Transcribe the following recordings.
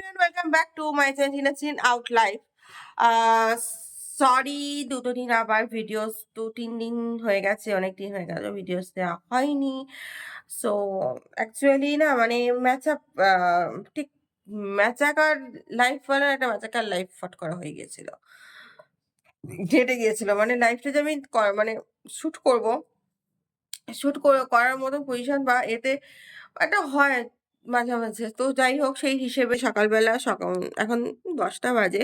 Everyone welcome back to my channel sin out life sorry দুটো দিন আবার videos দু তিন দিন হয়ে গেছে অনেক দিন হয়ে গেল ভিডিওস দেওয়া হয়নি। সো অ্যাকচুয়ালি না মানে ম্যাচআপ ঠিক ম্যাচাকার লাইফ বলে একটা ম্যাচাকার লাইফ ফট করা হয়ে গিয়েছিল। ঘেটে গিয়েছিল মানে লাইফটা যে আমি মানে শ্যুট করব শ্যুট করার মতো পজিশন বা এতে একটা হয় মাঝে মাঝে। তো যাই হোক সেই হিসেবে সকালবেলা সকাল এখন দশটা বাজে।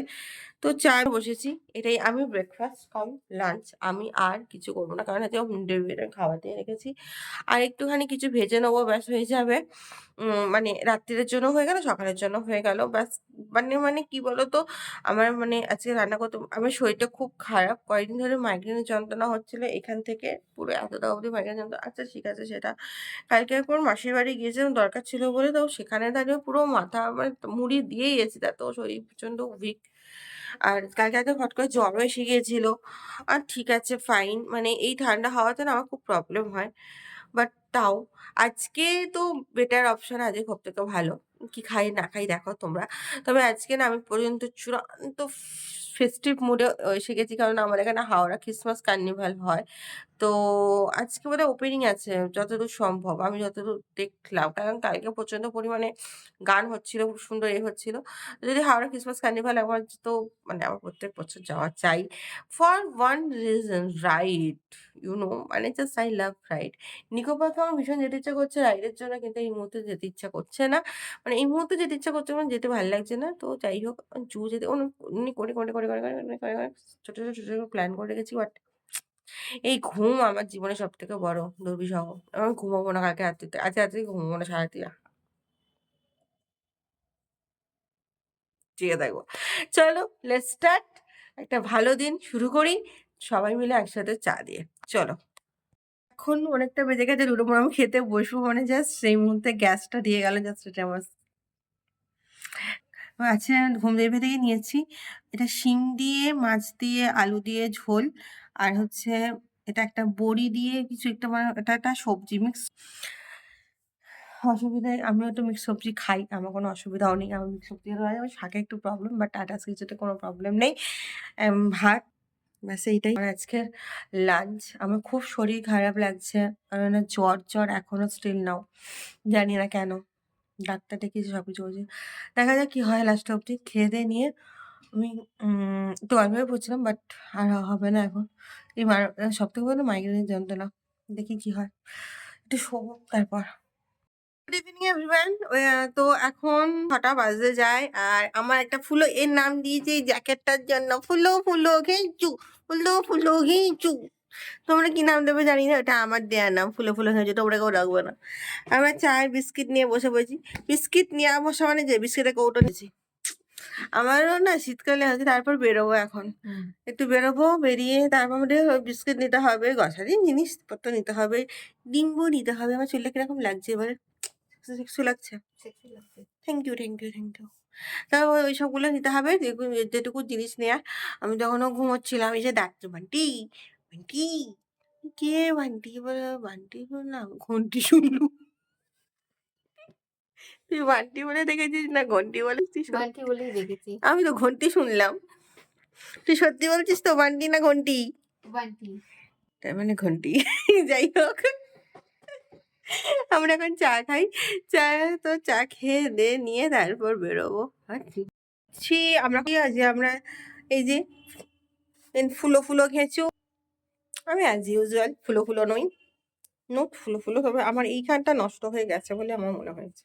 তো চা বসেছি, এটাই আমি ব্রেকফাস্ট কম লাঞ্চ আমি আর কিছু করব না। কারণ হোম ডেলিভারি খাওয়াতে রেখেছি। আর একটুখানি কিছু ভেজে নেব, ব্যাস হয়ে যাবে। মানে রাত্রিরের জন্য হয়ে গেল, সকালের জন্য হয়ে গেল। ব্যাস মানে মানে কি বলতো? আমার মানে আজকে রান্না করতে, আমার শরীরটা খুব খারাপ। কয়েকদিন ধরে মাইগ্রেনের যন্ত্রণা হচ্ছিল এখান থেকে। পুরো এতটা অবধি মাইগ্রেন যন্ত্রণা। আচ্ছা ঠিক আছে, সেটা। কালকে একবার মাসির বাড়ি গিয়েছিলাম, দরকার ছিল বলে, তো সেখানে দাঁড়িয়ে পুরো মাথা মানে মুড়ি দিয়েই গেছি তা শরীর প্রচণ্ড উইক আর কালকে এত হট করে জ্বরও এসে গিয়েছিল। আর ঠিক আছে ফাইন মানে এই ঠান্ডা হাওয়াতে না আমার খুব প্রবলেম হয়। বাট তাও। আজকে তো বেটার অপশন আজকে সব থেকে ভালো। কি খাই না খাই দেখো তোমরা। তবে আজকে না আমি পর্যন্ত চূড়ান্ত ফেস্টিভ মুডে এসে গেছি কারণ আমার এখানে হাওড়া ক্রিসমাস কার্নিভাল হয়। তো আজকে বোধহয় ওপেনিং আছে, যতদূর সম্ভব। আমি যতদূর দেখলাম, কারণ কালকে প্রচণ্ড পরিমাণে গান হচ্ছিল, খুব সুন্দর এ হচ্ছিল। যদি হাওড়া ক্রিসমাস কার্নিভাল একবার তো মানে আমার প্রত্যেক বছর যাওয়া চাই। For one reason ride you know মানে জাস্ট আই লাভ রাইড নিকোপার তো আমার ভীষণ যেতে ইচ্ছা করছে রাইডের জন্য কিন্তু এই মুহূর্তে যেতে ইচ্ছা করছে না। মানে এই মুহূর্তে যেতে ইচ্ছা করছে মানে যেতে ভালো লাগছে না। তো যাই হোক জু যেতে, উনি করে করে করে করে করে করে ছোটো ছোটো ছোটো ছোটো প্ল্যান করে রেখেছি বাট এই ঘুম আমার জীবনে সব থেকে বড় দুর্বিষহ। আমি ঘুমাবো না কালকে রাত্রিতে, আজকে রাত্রি ঘুমাবো না সারাতে ঠিক আছে দেখব চলো লেট স্টার্ট একটা ভালো দিন শুরু করি। সবাই মিলে একসাথে চা দিয়ে। চলো। এখন অনেকটা বেজে গেছে, দুটো আমি খেতে বসবো মানে জাস্ট সেই মুহূর্তে গ্যাসটা দিয়ে গেল জাস্ট এটা আমার। আচ্ছা ঘুম দেবে থেকে নিয়েছি। এটা শিম দিয়ে, মাছ দিয়ে, আলু দিয়ে ঝোল। আর হচ্ছে এটা একটা বড়ি দিয়ে কিছু একটা মানে এটা একটা সবজি মিক্স অসুবিধায় আমিও তো মিক্স সবজি খাই, আমার কোনো অসুবিধাও নেই। আমার মিক্স সবজি আমার শাকে একটু প্রবলেম বাট আটাস কিছুতে কোনো প্রবলেম নেই। ভাত ব্যাস, এইটাই। আমার আজকের লাঞ্চ আমার খুব শরীর খারাপ লাগছে। না জ্বর জ্বর এখনও স্টিল নাও জানি না কেন। ডাক্তার ডেকেছি সব কিছু বলছে দেখা যাক কি হয় লাস্ট অবধি। খেয়ে দিয়ে নিয়ে আমি অল্পই পড়ছিলাম বাট আর হবে না এখন। এই সব থেকে বড় মাইগ্রেনের যন্ত্রণা। দেখি কি হয়। একটু শোবো, তারপর। গুড ইভিনিং এভরিওয়ান তো এখন ছটা বাজতে যায়। আর আমার একটা ফুলো এর নাম দিয়েছে এই জ্যাকেটটার জন্য। ফুলো ফুলো ঘেঁচু ফুলো ফুলো ঘেঁচু তোমরা কি নাম দেবে জানি না ওটা আমার দেয়া নাম। ফুলো ফুলো ঘেঁচু তোমরা কেউ রাখবে না। আমরা চায়ের বিস্কিট নিয়ে বসে বলছি বিস্কিট নিয়ে বসে মানে যে বিস্কিটের কৌটো নিয়েছি। আমারও না শীতকালে আছে তারপর বেরোবো এখন। একটু বেরোবো বেরিয়ে তারপর আমাদের বিস্কিট নিতে হবে। গ্রসারি জিনিসপত্র নিতে হবে। ডিম্বু নিতে হবে। আমার চুলটা কীরকম লাগছে এবারে? সেক্সি লাগছে? Thank you thank you thank you ওই সবগুলো নিতে হবে যেটুকু জিনিস নেওয়ার আমি তখনও ঘুমোচ্ছিলাম এসে ডাকছে বান্টি বান্টি কে বান্টি বলে বান্টি বলে না ঘন্টি শুনলু। তুই বান্টি বলে দেখেছিস না ঘন্টি বলেছিস বান্টি বলেই দেখেছি। আমি তো ঘন্টি শুনলাম। তুই সত্যি বলছিস তো বান্টি না ঘন্টি? বান্টি। তার মানে ঘন্টি। যাই হোক। আমরা এখন চা খাই। চা তো চা খেয়ে দে, নিয়ে তারপর বেরোবো। ছি, আমরা কি আছি আমরা এই যে ফুলো ফুলো খেয়েছো? আমি অ্যাজ ইউজুয়াল ফুলো ফুলো নই। নোট ফুলো ফুলো, তবে আমার এইখানটা নষ্ট হয়ে গেছে বলে আমার মনে হয়েছে।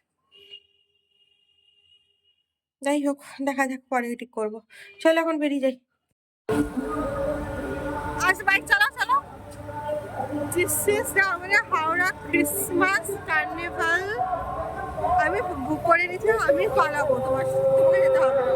যাই হোক, দেখা যাক পরে ঠিক করব। চলো এখন বেরিয়ে যাই। আচ্ছা বাইক চালা দিস ইজ আমাদের হাওড়া ক্রিসমাস কার্নিভাল আমি বুক করে নিয়েছিলাম, আমি পালাবো তোমার তোমাকে যেতে হবে না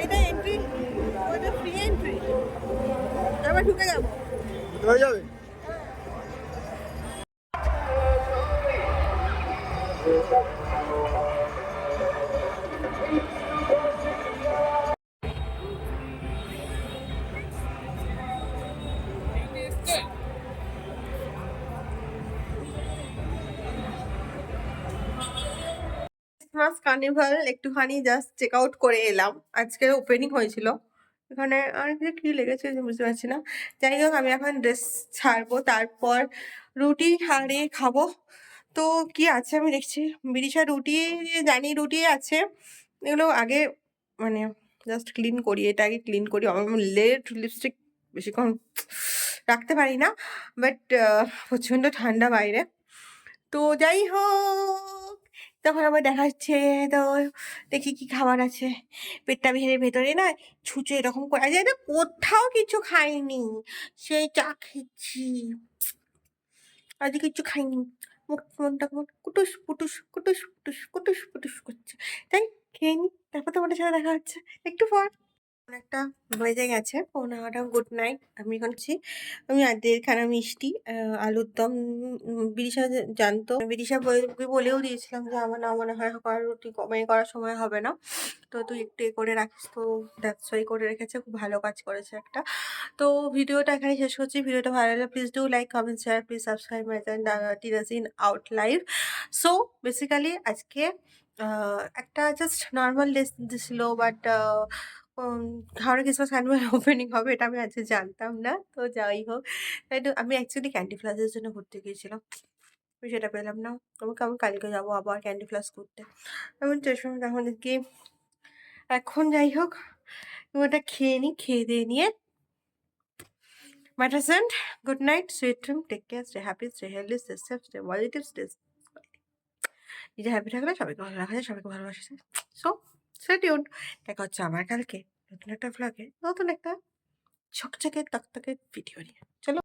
এইটা এন্ট্রি ওটা ফ্রি এন্ট্রি তারপর ঢুকে যাবো ঢুকে যাবে Thank you. ক্রিসমাস কার্নিভাল একটুখানি জাস্ট চেক আউট করে এলাম। আজকে ওপেনিং হয়েছিল। এখানে আর কিছু কি লেগেছে বুঝতে পারছি না। যাই হোক, আমি এখন ড্রেস ছাড়বো, তারপর রুটি হাঁড়ি খাব। তো কি আছে আমি দেখছি। বিরিশা রুটি, জানি রুটি আছে। এগুলো আগে মানে জাস্ট ক্লিন করি, এটা আগে ক্লিন করি। লেট লিপস্টিক বেশিক্ষণ রাখতে পারি না। বাট প্রচণ্ড ঠান্ডা বাইরে। তো যাই হোক তখন আবার দেখাচ্ছে তো দেখি কি খাবার আছে। পেটটা ভেঙে ভেতরে না ছুঁচো এরকম করা যায় না কোথাও কিছু খাইনি, সেই চা খেয়েছি। আজ কিছু খাইনি। মুখ মনটা কেমন কুটুস পুটুস কুটুস পুটুস কুটুস পুটুস করছে। তাই খেয়ে নি, তারপর তোমাদের সাথে দেখা হচ্ছে। একটু পর। একটা বেজে গেছে। পনেরোটা গুড নাইট আমি এখন আমি দেড়খানা মিষ্টি আলুর দম বিদিশা জানতো। বিদিশা বলে- বলেও দিয়েছিলাম যে আমার না মনে হয় করার রুটি কমে করার সময় হবে না। তো তুই একটু এ করে রাখিস তো ওয়াই করে রেখেছে, খুব ভালো কাজ করেছে একটা। তো ভিডিওটা এখানে শেষ করছি। ভিডিওটা ভালো লাগলে please do like comment share please subscribe my channel টিরাজিন out live so basically আজকে একটা জাস্ট নর্মাল ডে ছিল but Howrah Christmas annual opening হবে, এটা আমি আজকে জানতাম না। তো যাই হোক, তাই তো আমি অ্যাকচুয়ালি ক্যান্ডি ফ্লাসের জন্য ঘুরতে গিয়েছিলাম। আমি সেটা পেলাম না। আমাকে আমি কালকে যাব আবার ক্যান্ডি ফ্লাস করতে এমন চেষ্টা এখন কি, এখন যাই হোক, ওটা খেয়ে নিই, খেয়ে দিয়ে নিয়ে। ম্যাটার Saint good night sweet dream take care stay happy stay healthy stay safe stay positive stay নিজে হ্যাপি থাকলে সবাইকে ভালো রাখা যায়, সবাইকে ভালোবাসা সো সেটিউন দেখা হচ্ছে আমার কালকে নতুন একটা ভ্লগে নতুন একটা ঝকঝকে তকতকে ভিডিও নিয়ে। চলো